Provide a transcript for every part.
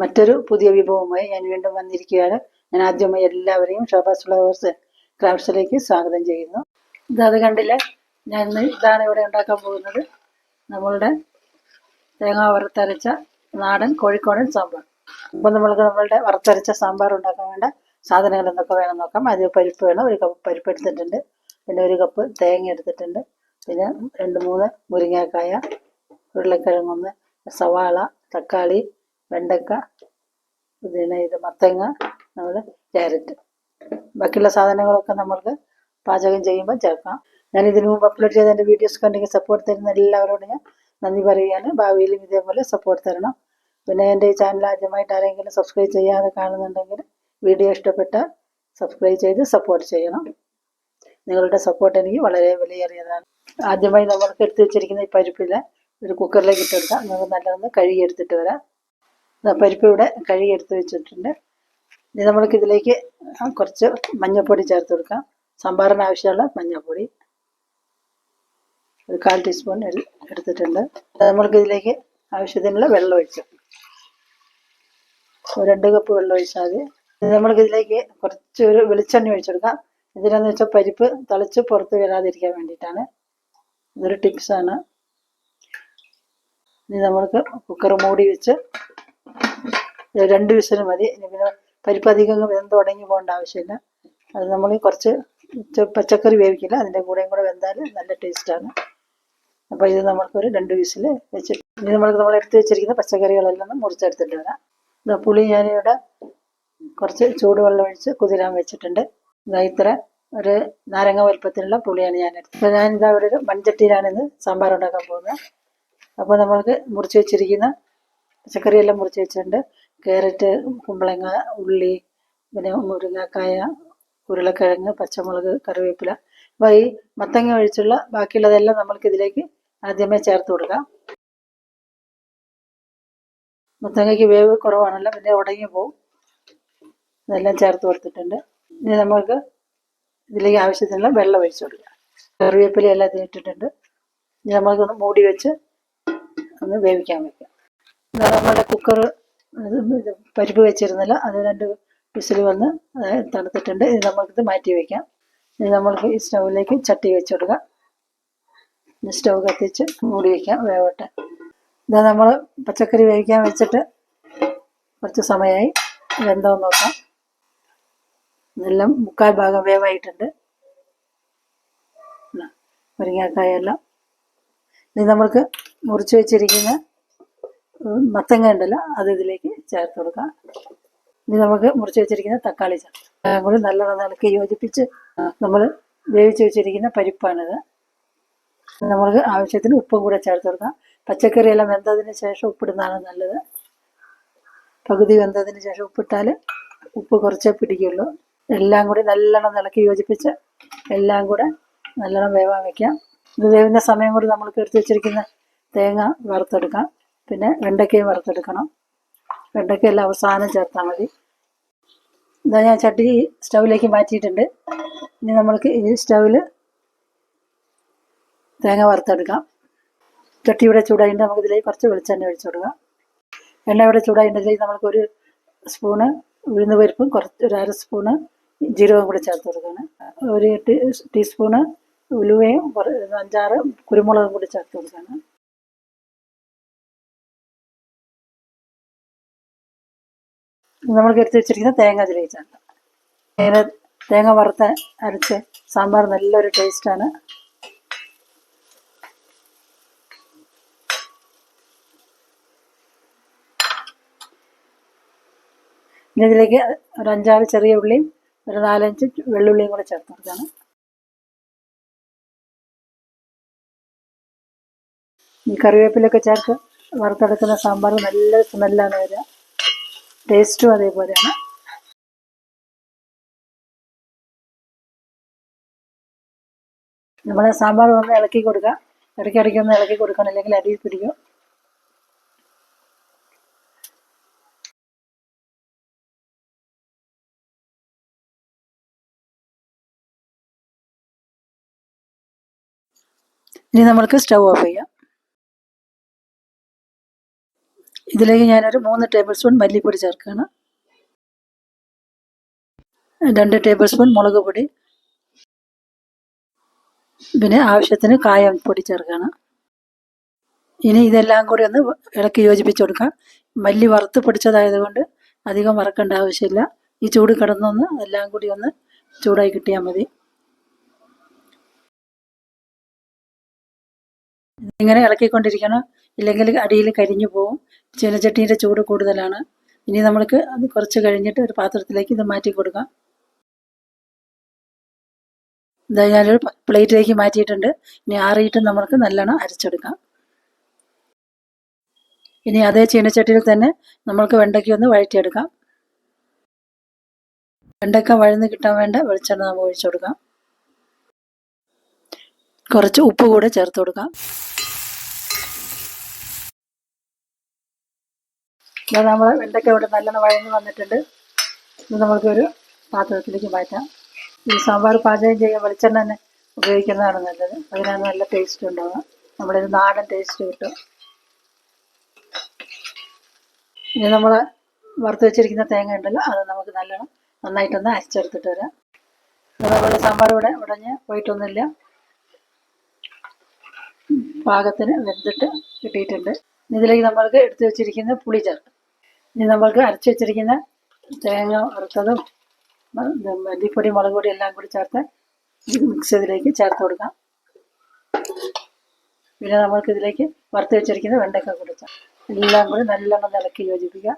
മറ്റൊരു പുതിയ വിഭവവുമായി ഞാൻ വീണ്ടും വന്നിരിക്കുകയാണ്. ഞാൻ ആദ്യമായി എല്ലാവരെയും ഷോബാസ് ഫ്ലവേഴ്സ് ക്രാഫ്റ്റ്സിലേക്ക് സ്വാഗതം ചെയ്യുന്നു. ഇതത് കണ്ടില്ല? ഞാൻ ഇതാണ് ഇവിടെ ഉണ്ടാക്കാൻ പോകുന്നത്. നമ്മളുടെ തേങ്ങാ വറുത്തരച്ച നാടൻ കോഴിക്കോടൻ സാമ്പാർ. അപ്പം നമ്മൾക്ക് നമ്മളുടെ വറുത്തരച്ച സാമ്പാർ ഉണ്ടാക്കാൻ വേണ്ട സാധനങ്ങൾ എന്തൊക്കെ വേണം നോക്കാം. അതിൽ പരിപ്പ് വേണം ഒരു കപ്പ് പരിപ്പ് എടുത്തിട്ടുണ്ട്. പിന്നെ ഒരു കപ്പ് തേങ്ങ എടുത്തിട്ടുണ്ട്. പിന്നെ രണ്ട് മൂന്ന് മുരിങ്ങാക്കായ ഉരുളക്കിഴങ്ങൊന്ന് സവാള തക്കാളി വെണ്ടക്ക പിന്നെ ഇത് മത്തങ്ങ നമ്മൾ ക്യാരറ്റ്. ബാക്കിയുള്ള സാധനങ്ങളൊക്കെ നമ്മൾക്ക് പാചകം ചെയ്യുമ്പോൾ ചേർക്കാം. ഞാൻ ഇതിനു മുമ്പ് അപ്ലോഡ് ചെയ്ത എന്റെ വീഡിയോസ് കണ്ടെങ്കിൽ സപ്പോർട്ട് തരുന്ന എല്ലാവരോടും ഞാൻ നന്ദി പറയുകയാണ്. ഭാവിയിലും ഇതേപോലെ സപ്പോർട്ട് തരണം. പിന്നെ എന്റെ ഈ ചാനൽ ആദ്യമായിട്ട് ആരെങ്കിലും സബ്സ്ക്രൈബ് ചെയ്യാതെ കാണുന്നുണ്ടെങ്കിൽ വീഡിയോ ഇഷ്ടപ്പെട്ട സബ്സ്ക്രൈബ് ചെയ്ത് സപ്പോർട്ട് ചെയ്യണം. നിങ്ങളുടെ സപ്പോർട്ട് എനിക്ക് വളരെ വിലയേറിയതാണ്. ആദ്യമായി നമ്മൾക്ക് എടുത്തു വെച്ചിരിക്കുന്ന ഈ പരിപ്പില്ല ഒരു കുക്കറിലേക്ക് ഇട്ടെടുക്കാം നമുക്ക് നല്ലതൊന്ന് കഴുകി എടുത്തിട്ട് വരാം. പരിപ്പ് ഇവിടെ കഴുകി എടുത്ത് വെച്ചിട്ടുണ്ട്. ഇനി നമ്മൾക്ക് ഇതിലേക്ക് കുറച്ച് മഞ്ഞൾപ്പൊടി ചേർത്ത് കൊടുക്കാം. സാമ്പാറിന് ആവശ്യമുള്ള മഞ്ഞൾപ്പൊടി. ഒരു കാൽ ടീസ്പൂൺ എടു- എടുത്തിട്ടുണ്ട്. നമ്മൾക്ക് ഇതിലേക്ക് ആവശ്യത്തിനുള്ള വെള്ളം ഒഴിച്ചു രണ്ട് കപ്പ് വെള്ളം ഒഴിച്ചാൽ മതി. നമ്മൾക്ക് ഇതിലേക്ക് കുറച്ച് ഒരു വെളിച്ചെണ്ണ ഒഴിച്ചെടുക്കാം എന്തിനാന്ന് വെച്ചാൽ പരിപ്പ് തളിച്ച് പുറത്ത് വരാതിരിക്കാൻ വേണ്ടിയിട്ടാണ്. ഇതൊരു ടിപ്സാണ്. ഇനി നമ്മൾക്ക് കുക്കർ മൂടി വെച്ച് രണ്ട് വിസിൽ മതി. പിന്നെ പരിപ്പ് അധികം വെന്ത് ഉടങ്ങി പോകേണ്ട ആവശ്യമില്ല. അത് നമ്മൾ കുറച്ച് പച്ചക്കറി വേവിക്കില്ല. അതിന്റെ കൂടെയും കൂടെ വെന്താൽ നല്ല ടേസ്റ്റാണ് അപ്പോൾ ഇത് നമ്മൾക്കൊരു രണ്ട് വിസിൽ വെച്ച് ഇനി നമ്മൾക്ക് നമ്മൾ എടുത്ത് വെച്ചിരിക്കുന്ന പച്ചക്കറികളെല്ലാം മുറിച്ചെടുത്തിട്ട് വരാം. ഇതാ പുളി ഞാനിവിടെ കുറച്ച് ചൂടുവെള്ളം ഒഴിച്ച് കുതിരാൻ വെച്ചിട്ടുണ്ട്. ഇതാ ഇത്ര ഒരു നാരങ്ങ വലുപ്പത്തിലുള്ള പുളിയാണ് ഞാൻ എടുത്തത് ഞാനിതാ ഇവിടെ ഒരു മൺചട്ടിയിലാണ് ഇന്ന് സാമ്പാർ ഉണ്ടാക്കാൻ പോകുന്നത്. അപ്പോൾ നമ്മൾക്ക് മുറിച്ച് വെച്ചിരിക്കുന്ന പച്ചക്കറിയെല്ലാം മുറിച്ച് വെച്ചിട്ടുണ്ട്. കാരറ്റ് കുമ്പളങ്ങ ഉള്ളി പിന്നെ മുരിങ്ങക്കായ ഉരുളക്കിഴങ്ങ് പച്ചമുളക് കറിവേപ്പില. അപ്പോൾ ഈ മത്തങ്ങ ഒഴിച്ചുള്ള ബാക്കിയുള്ളതെല്ലാം നമ്മൾക്ക് ഇതിലേക്ക് ആദ്യമേ ചേർത്ത് കൊടുക്കാം. മത്തങ്ങയ്ക്ക് വേവ് കുറവാണല്ലോ പിന്നെ ഉടങ്ങി പോവും. ഇതെല്ലാം ചേർത്ത് കൊടുത്തിട്ടുണ്ട്. ഇനി നമ്മൾക്ക് ഇതിലേക്ക് ആവശ്യത്തിനുള്ള വെള്ളം ഒഴിച്ചു കൊടുക്കാം. കറിവേപ്പില എല്ലാം ഇതിനിട്ടിട്ടുണ്ട് ഇനി നമ്മൾക്കൊന്ന് മൂടി വെച്ച് ഒന്ന് വേവിക്കാൻ വെക്കാം. നമ്മുടെ കുക്കർ പരിപ്പ് വെച്ചിരുന്നില്ല. അത് രണ്ട് വിസിൽ വന്ന് തണുത്തിട്ടുണ്ട്. ഇത് നമുക്കിത് മാറ്റി വയ്ക്കാം ഇനി നമ്മൾക്ക് ഈ സ്റ്റൗവിലേക്ക് ചട്ടി വെച്ച് കൊടുക്കാം. സ്റ്റൗ കത്തിച്ച് മൂടി വയ്ക്കാം വേവട്ടെ. ഇതാ നമ്മൾ പച്ചക്കറി വേവിക്കാൻ വെച്ചിട്ട് കുറച്ച് സമയമായി വെന്തോ നോക്കാം. ഇതെല്ലാം മുക്കാൽ ഭാഗം വേവായിട്ടുണ്ട്. മുരിങ്ങാക്കായെല്ലാം. ഇനി നമ്മൾക്ക് മുറിച്ച് വെച്ചിരിക്കുന്ന മത്തങ്ങ ഉണ്ടല്ലോ അത് ഇതിലേക്ക് ചേർത്ത് കൊടുക്കാം. ഇനി നമുക്ക് മുറിച്ച് വെച്ചിരിക്കുന്ന തക്കാളി ചേർക്കാം. കൂടി നല്ലോണം നിലയ്ക്ക് യോജിപ്പിച്ച് നമ്മൾ വേവിച്ച് വെച്ചിരിക്കുന്ന പരിപ്പാണിത്. നമ്മൾക്ക് ആവശ്യത്തിന് ഉപ്പും കൂടെ ചേർത്ത് കൊടുക്കാം. പച്ചക്കറിയെല്ലാം വെന്തതിന് ശേഷം ഉപ്പിടുന്നതാണ് നല്ലത്. പകുതി വെന്തതിന് ശേഷം ഉപ്പിട്ടാൽ ഉപ്പ് കുറച്ചേ പിടിക്കുള്ളൂ. എല്ലാം കൂടി നല്ലോണം നിലയ്ക്ക് യോജിപ്പിച്ച് എല്ലാം കൂടെ നല്ലോണം വേവാൻ വെക്കാം. ഇത് വേവുന്ന സമയം കൂടി നമ്മൾ എടുത്ത് വെച്ചിരിക്കുന്ന തേങ്ങ വറുത്തെടുക്കാം. പിന്നെ വെണ്ടയ്ക്കയും വറുത്തെടുക്കണം. വെണ്ടയ്ക്കയെല്ലാം അവസാനം ചേർത്താൽ മതി. ഇതാ ഞാൻ ചട്ടി സ്റ്റൗവിലേക്ക് മാറ്റിയിട്ടുണ്ട്. ഇനി നമ്മൾക്ക് ഈ സ്റ്റൗവിൽ തേങ്ങ വറുത്തെടുക്കാം. ചട്ടി ഇവിടെ ചൂടായിട്ട് നമുക്ക് ഇതിലേക്ക് കുറച്ച് വെളിച്ചെണ്ണ ഒഴിച്ചു കൊടുക്കാം. എണ്ണ ഇവിടെ ചൂടായിട്ടുണ്ടെങ്കിൽ നമുക്ക് ഒരു സ്പൂണ് ഉഴുന്ന് പരിപ്പും കുറച്ച് ഒരു അര സ്പൂണ് ജീരകവും കൂടി ചേർത്ത് കൊടുക്കണം. ഒരു ടീ- ടീസ്പൂണ് ഉലുവയും അഞ്ചാറ് കുരുമുളകും കൂടി ചേർത്ത് കൊടുക്കണം. നമ്മൾക്ക് കരുത്തി വെച്ചിരിക്കുന്ന തേങ്ങ അതിലേക്ക് തേങ്ങ തേങ്ങ വറുത്ത് അരച്ച് സാമ്പാർ നല്ലൊരു ടേസ്റ്റാണ് ഇനി ഇതിലേക്ക് ഒരു അഞ്ചാറ് ചെറിയ ഉള്ളിയും ഒരു നാലഞ്ച് വെള്ളുള്ളിയും കൂടെ ചേർത്ത് കൊടുക്കുകയാണ് ഈ കറിവേപ്പിലൊക്കെ ചേർത്ത് വറുത്തെടുക്കുന്ന സാമ്പാർ നല്ല സ്മെല്ലാണ് വരിക. ടേസ്റ്റും അതേപോലെയാണ്. നമ്മൾ സാമ്പാർ ഒന്ന് ഇളക്കി കൊടുക്കുക ഇടയ്ക്കിടയ്ക്ക് ഒന്ന് ഇളക്കി കൊടുക്കണം അല്ലെങ്കിൽ അടിയിൽ പിടിക്കും. ഇനി നമ്മൾക്ക് സ്റ്റൗ ഓഫ് ചെയ്യാം. ഇതിലേക്ക് ഞാനൊരു മൂന്ന് ടേബിൾ സ്പൂൺ മല്ലിപ്പൊടി ചേർക്കുകയാണ്. രണ്ട് ടേബിൾ സ്പൂൺ മുളക് പൊടി. പിന്നെ ആവശ്യത്തിന് കായം പൊടി ചേർക്കുകയാണ്. ഇനി ഇതെല്ലാം കൂടി ഒന്ന് ഇളക്കി യോജിപ്പിച്ച് കൊടുക്കാം. മല്ലി വറുത്ത് പൊടിച്ചതായതുകൊണ്ട് അധികം വറക്കേണ്ട ആവശ്യമില്ല. ഈ ചൂട് കിടന്നൊന്ന് എല്ലാം കൂടി ഒന്ന് ചൂടായി കിട്ടിയാൽ മതി. ഇങ്ങനെ ഇളക്കിക്കൊണ്ടിരിക്കണം. ഇല്ലെങ്കിൽ അടിയിൽ കരിഞ്ഞു പോവും. ചീനച്ചട്ടീന്റെ ചൂട് കൂടുതലാണ്. ഇനി നമ്മൾക്ക് അത് കുറച്ച് കഴിഞ്ഞിട്ട് ഒരു പാത്രത്തിലേക്ക് ഇത് മാറ്റി കൊടുക്കാം. ഇതാ ഞാനൊരു പ്ലേറ്റിലേക്ക് മാറ്റിയിട്ടുണ്ട്. ഇനി ആറിയിട്ട് നമ്മൾക്ക് നല്ലോണം അരച്ചെടുക്കാം. ഇനി അതേ ചീനച്ചട്ടിയിൽ തന്നെ നമ്മൾക്ക് വെണ്ടയ്ക്ക ഒന്ന് വഴറ്റിയെടുക്കാം. വെണ്ടയ്ക്ക വഴന്ന് കിട്ടാൻ വേണ്ട വെളിച്ചെണ്ണ നമുക്ക് ഒഴിച്ചു കൊടുക്കാം. കുറച്ച് ഉപ്പ് കൂടെ ചേർത്ത് കൊടുക്കാം. നമ്മൾ വെണ്ടയ്ക്ക ഇവിടെ നല്ലോണം വഴങ്ങി വന്നിട്ടുണ്ട്. ഇത് നമ്മൾക്കൊരു പാത്രത്തിലേക്ക് മാറ്റാം. ഈ സാമ്പാർ പാചകം ചെയ്യാൻ വെളിച്ചെണ്ണ തന്നെ ഉപയോഗിക്കുന്നതാണ് നല്ലത്. അതിനാണ് നല്ല ടേസ്റ്റ് ഉണ്ടാവുക. നമ്മുടെ ഒരു നാടൻ ടേസ്റ്റ് കിട്ടും. ഇനി നമ്മൾ വറുത്ത് വെച്ചിരിക്കുന്ന തേങ്ങ ഉണ്ടല്ലോ അത് നമുക്ക് നല്ലോണം നന്നായിട്ടൊന്ന് അരച്ചെടുത്തിട്ട് വരാം. അതേപോലെ സാമ്പാർ ഇവിടെ ഉടഞ്ഞ് പോയിട്ടൊന്നുമില്ല. പാകത്തിന് വെന്തിട്ട് കിട്ടിയിട്ടുണ്ട്. ഇതിലേക്ക് നമ്മൾക്ക് എടുത്തു വെച്ചിരിക്കുന്ന പുളി ചേർക്കും. ഇനി നമ്മൾക്ക് അരച്ച് വെച്ചിരിക്കുന്ന തേങ്ങ വറുത്തതും മല്ലിപ്പൊടി മുളക് പൊടി എല്ലാം കൂടി ചേർത്ത് മിക്സ് ഇതിലേക്ക് ചേർത്ത് കൊടുക്കാം. പിന്നെ നമ്മൾക്ക് ഇതിലേക്ക് വറുത്ത് വെച്ചിരിക്കുന്ന വെണ്ടയ്ക്ക കൂടി എല്ലാം കൂടി നല്ലോണം ഇളക്കി യോജിപ്പിക്കുക.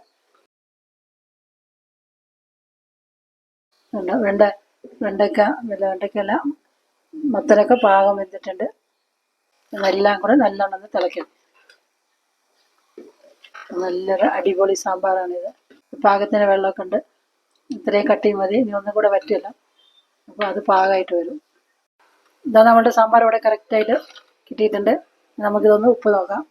വെണ്ട വെണ്ടയ്ക്ക വെള്ള വെണ്ടയ്ക്കെല്ലാം മത്തനൊക്കെ പാകം വെന്തിട്ടുണ്ട്. എല്ലാം കൂടെ നല്ലോണം തിളയ്ക്കണം. തിളയ്ക്കും നല്ലൊരു അടിപൊളി സാമ്പാറാണിത്. പാകത്തിന് വെള്ളമൊക്കെ ഉണ്ട്. ഇത്രയും കട്ടി മതി. ഇനി ഒന്നും കൂടെ പറ്റില്ല അപ്പോൾ അത് പാകമായിട്ട് വരും. ഇതാ നമ്മുടെ സാമ്പാർ ഇവിടെ കറക്റ്റായിട്ട് കിട്ടിയിട്ടുണ്ട്. നമുക്കിതൊന്ന് ഉപ്പ് നോക്കാം.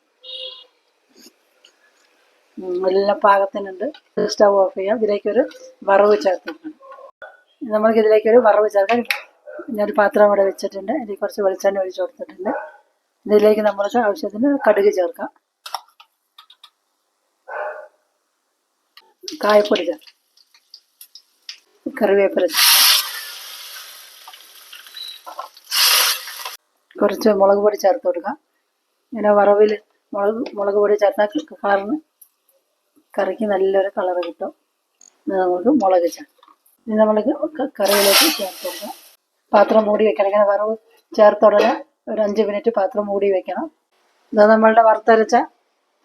നല്ല പാകത്തിനുണ്ട്. സ്റ്റവ് ഓഫ് ചെയ്യാം. ഇതിലേക്കൊരു വറവ് ചേർത്തിട്ടുണ്ട്. നമ്മൾക്ക് ഇതിലേക്കൊരു വറവ് ചേർക്കാൻ ഞാനൊരു പാത്രം ഇവിടെ വെച്ചിട്ടുണ്ട്. ഇതിൽ കുറച്ച് വെളിച്ചെണ്ണ ഒഴിച്ചു കൊടുത്തിട്ടുണ്ട്. ഇതിലേക്ക് നമ്മൾ ആവശ്യത്തിന് കടുക് ചേർക്കാം. കായപ്പൊടി ചേർക്കാം. കറിവേപ്പില കുറച്ച് മുളക് പൊടി ചേർത്ത് കൊടുക്കാം. ഇങ്ങനെ വറവിൽ മുളക് മുളക് പൊടി ചേർത്താൽ കളറിന് കറിക്ക് നല്ലൊരു കളർ കിട്ടും. ഇത് നമുക്ക് മുളക് ചേർക്കാം. ഇനി നമ്മൾ കറിയിലേക്ക് ചേർത്ത് കൊടുക്കാം. പാത്രം മൂടി വെക്കണം. ഇങ്ങനെ വറവ് ചേർത്ത ഉടനെ ഒരു അഞ്ച് മിനിറ്റ് പാത്രം മൂടി വെക്കണം. ഇത് നമ്മളുടെ വറുത്തരച്ച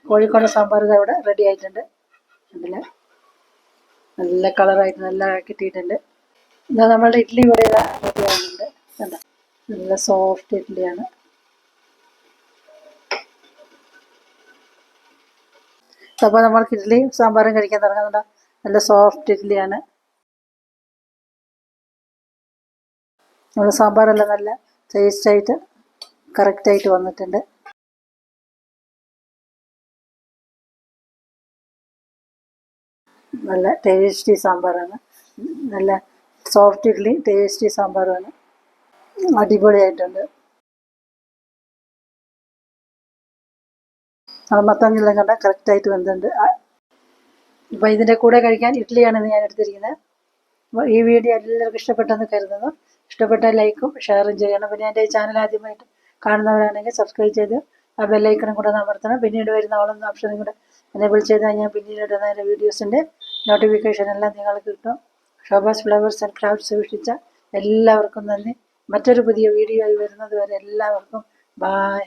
കോഴിക്കോട് സാമ്പാർ ഇത് ഇവിടെ റെഡി ആയിട്ടുണ്ട്. അതിൽ നല്ല കളറായിട്ട് നല്ല കിട്ടിയിട്ടുണ്ട്. ഇതാ നമ്മളുടെ ഇഡ്ഡലി ഇവിടെ റെഡി ആയിട്ടുണ്ട്. കണ്ടോ? നല്ല സോഫ്റ്റ് ഇഡ്ഡലിയാണ് അപ്പോൾ നമ്മൾക്ക് ഇഡ്ഡലിയും സാമ്പാറും കഴിക്കാൻ തുടങ്ങുന്നുണ്ട്? നല്ല സോഫ്റ്റ് ഇഡ്ഡലിയാണ് നമ്മൾ സാമ്പാറെല്ലാം നല്ല ടേസ്റ്റായിട്ട് കറക്റ്റായിട്ട് വന്നിട്ടുണ്ട്. നല്ല ടേസ്റ്റി സാമ്പാറാണ്. നല്ല സോഫ്റ്റ് ഇഡ്ഡലി ടേസ്റ്റി സാമ്പാറാണ്. അടിപൊളിയായിട്ടുണ്ട്. മത്തങ്ങെല്ലാം കണ്ട കറക്റ്റായിട്ട് വന്നിട്ടുണ്ട് അപ്പോൾ ഇതിന്റെ കൂടെ കഴിക്കാൻ ഇഡ്ഡലിയാണ് ഞാൻ എടുത്തിരിക്കുന്നത്. ഈ വീഡിയോ എല്ലാവർക്കും ഇഷ്ടപ്പെട്ടെന്ന് കരുതുന്നു. ഇഷ്ടപ്പെട്ട ലൈക്കും ഷെയറും ചെയ്യണം. പിന്നെ എന്റെ ചാനൽ ആദ്യമായിട്ട് കാണുന്നവരാണെങ്കിൽ സബ്സ്ക്രൈബ് ചെയ്ത് ആ ബെല്ലൈക്കണും കൂടെ അമർത്തണം. പിന്നീട് വരുന്ന ഓളം ഓപ്ഷനും കൂടെ എനേബിൾ ചെയ്താൽ കഴിഞ്ഞാൽ പിന്നീട് ഇടുന്ന എന്റെ വീഡിയോസിന്റെ നോട്ടിഫിക്കേഷൻ എല്ലാം നിങ്ങൾക്ക് കിട്ടും. ഷോബാസ് ഫ്ലവേഴ്സ് ആൻഡ് ക്രാഫ്റ്റ്സ് സൂക്ഷിച്ച എല്ലാവർക്കും നന്ദി. മറ്റൊരു പുതിയ വീഡിയോ ആയി വരുന്നത് വരെ എല്ലാവർക്കും ബായ്